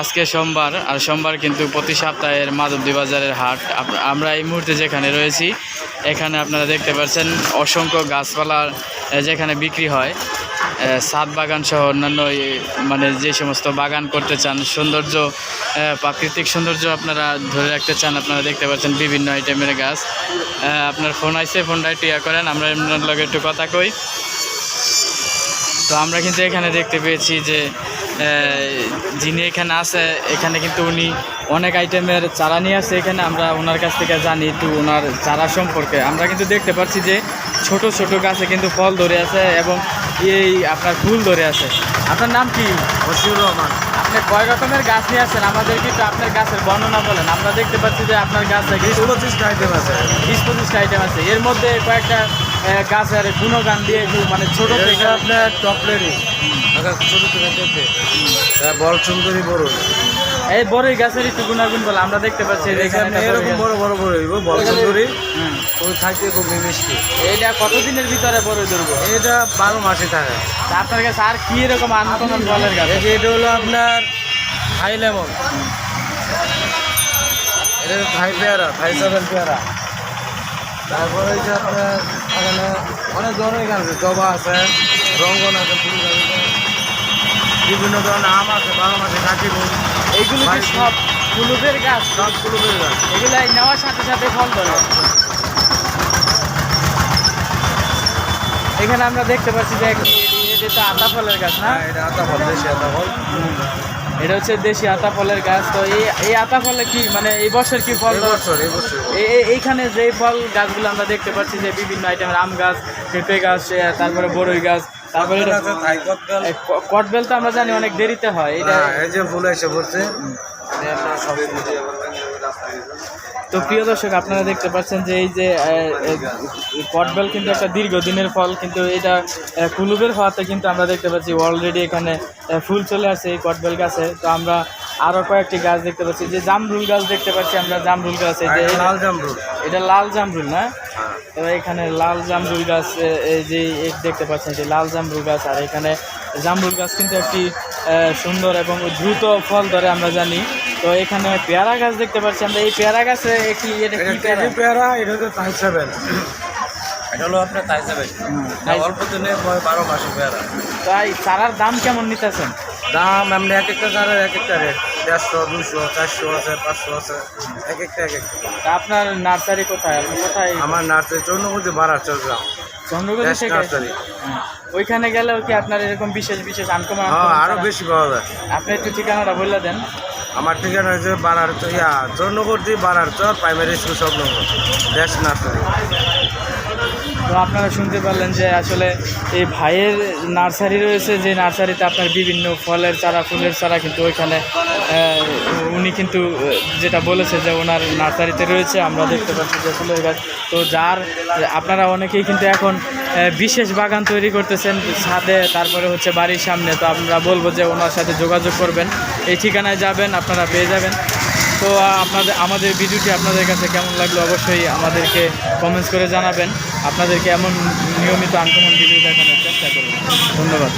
আজকে সোমবার, আর সোমবার কিন্তু প্রতি সপ্তাহের মাধবদী বাজারের হাট আমরা এই মুহূর্তে যেখানে রয়েছি, এখানে আপনারা দেখতে পাচ্ছেন অসংখ্য গাছপালার যেখানে বিক্রি হয়। ছাদ বাগান সহ অন্যান্য মানে যে সমস্ত বাগান করতে চান, সৌন্দর্য প্রাকৃতিক সৌন্দর্য আপনারা ধরে রাখতে চান, আপনারা দেখতে পাচ্ছেন বিভিন্ন আইটেমের গাছ। আপনার ফোন আইসে ফোনটা একটু ইয়া করেন, আমরা এমন লগে একটু কথা কই। তো আমরা কিন্তু এখানে দেখতে পেয়েছি যে যিনি এখানে আছে এখানে কিন্তু উনি অনেক আইটেমের চারা নিয়ে আসছে এখানে। আমরা ওনার কাছ থেকে জানি একটু ওনার চারা সম্পর্কে। আমরা কিন্তু দেখতে পাচ্ছি যে ছোট ছোট গাছে কিন্তু ফল ধরে আছে এবং এই আপনার ফুল ধরে আছে। আপনার নাম কি? বশিউর রহমান। আপনি কয় রকমের গাছ নিয়ে আসছেন আমাদের কিন্তু আপনার গাছের বর্ণনা বলেন। আমরা দেখতে পাচ্ছি যে আপনার গাছে বিশ পঁচিশটা আইটেম আছে। বিশ পঁচিশটা আইটেম আছে। এর মধ্যে কয়েকটা গাছের গুণগান দিয়ে একটু মানে ছোট এটা থেকে। আপনার টপলেরি ছোট থেকে বল সুন্দরী বড় এই বড়ই গাছের একটু গুণাগুণ বলে আমরা দেখতে পাচ্ছি এখানে এরকম। বড় বড় বড় হইব বল সুন্দরী। ওই খাইতে খুব মিষ্টি। এইটা কতদিনের ভিতরে বড়ই ধরবো? এটা বারো মাসে থাকে। আপনার কাছে আর কি এরকম আনকমন ফলের গাছ? এটা হলো আপনার থাই লেমন। এটা থাই পেয়ারা থাই সেভেন পেয়ারা। তারপরে যে আপনার এখানে অনেক ধরনের গাছ আছে জবা আছে রঙ্গন আছে ফুল বিভিন্ন ধরনের আম আছে বারো মাসে কাঠি ফুল। এইগুলো কি সব ফুলুদের গাছ? সব ফুলের গাছ। এগুলো এই নেওয়ার সাথে সাথে ফল ধরে। এখানে আমরা দেখতে পাচ্ছি যে এটা আতা ফলের গাছ না? হ্যাঁ এটা আতা ফল দেশি আতা ফল। এটা হচ্ছে দেশি আতা ফলের গাছ। তো এই এই আতা ফলে কি মানে এই বছর কি ফল এইখানে যে ফল গাছগুলো আমরা দেখতে পাচ্ছি যে বিভিন্ন আইটেমের আম গাছ পেঁপে গাছ তারপরে বড়ই গাছ তারপরে কটবেল তো আমরা জানি অনেক দেরিতে হয়। এটা হ্যাঁ এই যে ফুল এসে পড়ছে। সবই বুঝে তো প্রিয় দর্শক আপনারা দেখতে পাচ্ছেন যে এই যে কটবেল কিন্তু একটা দীর্ঘদিনের ফল কিন্তু এটা কুলুবের হওয়াতে কিন্তু আমরা দেখতে পাচ্ছি অলরেডি এখানে ফুল চলে আসে এই কটবেল গাছে। তো আমরা আরও কয়েকটি গাছ দেখতে পাচ্ছি। যে জামরুল গাছ দেখতে পাচ্ছি আমরা জামরুল গাছ এই যে লাল জামরুল। এটা লাল জামরুল না? তো এখানে লাল জামরুল গাছ এই যে দেখতে পাচ্ছেন যে লাল জামরুল গাছ আর এখানে জামরুল গাছ কিন্তু একটি সুন্দর এবং দ্রুত ফল ধরে আমরা জানি। তো এখানে পেয়ারা গাছ দেখতে পাচ্ছি আমরা। এই পেয়ারা গাছে একটি এটা এটা কি পেয়ারা? পেয়ারা এটা হচ্ছে থাই সেভেন এটা হলো আপনার সেভেন অল্প দিনে বারো মাসে পেয়ারা। তাই চারার দাম কেমন নিতেছেন? দাম এমনি এক একটা চারের এক একটা রেট। দেড়শো দুশো চারশো আছে পাঁচশো আছে এক একটা এক একটা। তা আপনার নার্সারি কোথায়? আপনি কোথায়? আমার নার্সারি চৌনবতী বাড়ার চললাম চন্দ্রগঞ্জ থেকে। ওইখানে গেলেও কি আপনার এরকম বিশেষ বিশেষ আনকমন হ্যাঁ আরও বেশি পাওয়া যায়। আপনি একটু ঠিকানাটা বলে দেন। আমার ঠিকানা হচ্ছে বাড়ার ইয়া চৌনবতী বাড়ার চর প্রাইমারি স্কুল সব নম্বর দেশ নার্সারি। তো আপনারা শুনতে পারলেন যে আসলে এই ভাইয়ের নার্সারি রয়েছে, যে নার্সারিতে আপনার বিভিন্ন ফলের চারা, ফুলের চারা কিন্তু ওইখানে উনি কিন্তু যেটা বলেছে যে ওনার নার্সারিতে রয়েছে, আমরা দেখতে পাচ্ছি যে ফুলের গাছ তো যার, আপনারা অনেকেই কিন্তু এখন বিশেষ বাগান তৈরি করতেছেন, ছাদে, তারপরে হচ্ছে বাড়ির সামনে, তো আমরা বলব যে ওনার সাথে যোগাযোগ করবেন। এই ঠিকানায় যাবেন, আপনারা পেয়ে যাবেন। তো আপনাদের, আমাদের ভিডিওটি আপনাদের কাছে কেমন লাগল অবশ্যই আমাদেরকে কমেন্টস করে জানাবেন। আপনাদেরকে এমন নিয়মিত আনকমন ভিডিও দেখানোর চেষ্টা করবেন ধন্যবাদ।